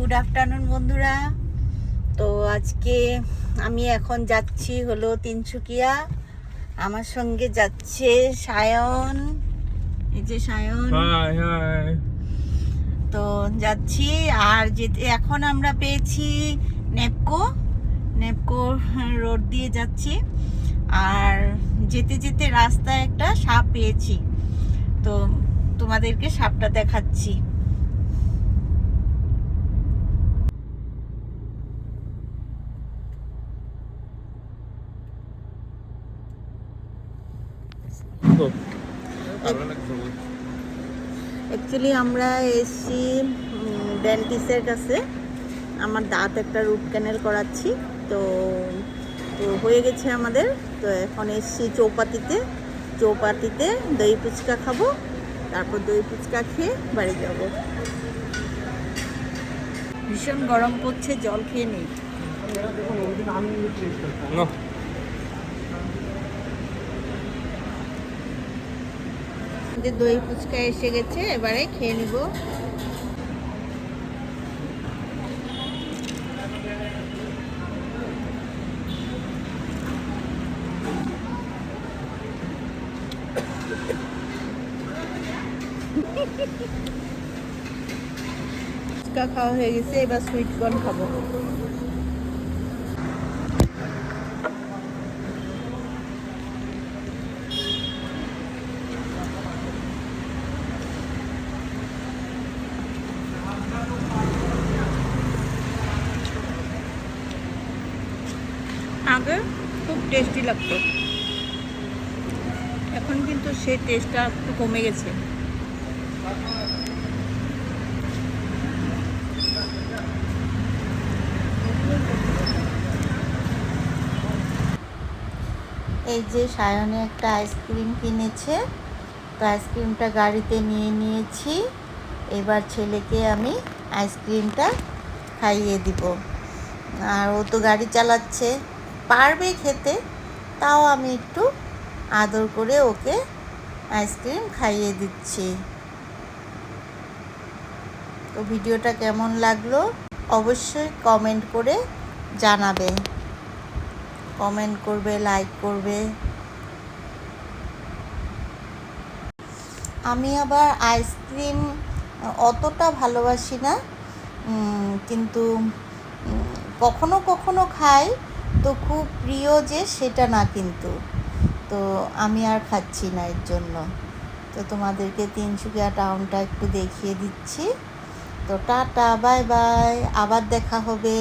Good afternoon বন্ধুরা। তো আজকে আমি এখন যাচ্ছি হলো তিনসুকিয়া আমার সঙ্গে যাচ্ছে সায়ন। এই যে সায়ন। তো যাচ্ছি আর যেতে এখন আমরা পেয়েছি নেপকো। নেপকো রোড দিয়ে যাচ্ছি। আর যেতে যেতে রাস্তায় একটা সাপ পেয়েছি। তো তোমাদেরকে সাপটা দেখাচ্ছি। অ্যাকচুয়ালি আমরা এসছি ডেন্টিস্টের কাছে। আমার দাঁত একটা রুট ক্যানেল করাচ্ছি তো তো হয়ে গেছে আমাদের। তো এখন এসছি চৌপাতিতে। চৌপাতিতে দই ফুচকা খাব তারপর দই ফুচকা খেয়ে বাড়ি যাব। ভীষণ গরম পড়ছে জল খেয়ে নেই। আমাদের দই ফুচকা এসে গেছে, এবারে খেয়ে নিব। ফুচকা খাওয়া হয়ে গেছে, এবার সুইট কর্ন খাব। আগে খুব টেস্টি লাগতো। এখন কিন্তু সেই টেস্টটা একটু কমে গেছে। এই যে সায়নে একটা আইসক্রিম কিনেছে। তো আইসক্রিমটা গাড়িতে নিয়ে নিয়েছি। এবার ছেলেকে আমি আইসক্রিমটা খাইয়ে দিব। আর ও তো গাড়ি চালাচ্ছে। পারবে খেতে, তাও আমি একটু আদর করে ওকে আইসক্রিম খাইয়ে দিচ্ছি। তো ভিডিওটা কেমন লাগল অবশ্যই কমেন্ট করে জানাবে। কমেন্ট করবে, লাইক করবে। আমি আবার আইসক্রিম অতটা ভালোবাসি না কিন্তু কখনো কখনো খাই। তো খুব প্রিয় যে সেটা না কিন্তু। তো আমি আর খাচ্ছি না এর জন্য। তো তোমাদেরকে তিনসুকিয়া টাউনটা একটু দেখিয়ে দিচ্ছি। তো টাটা বাই বাই আবার দেখা হবে।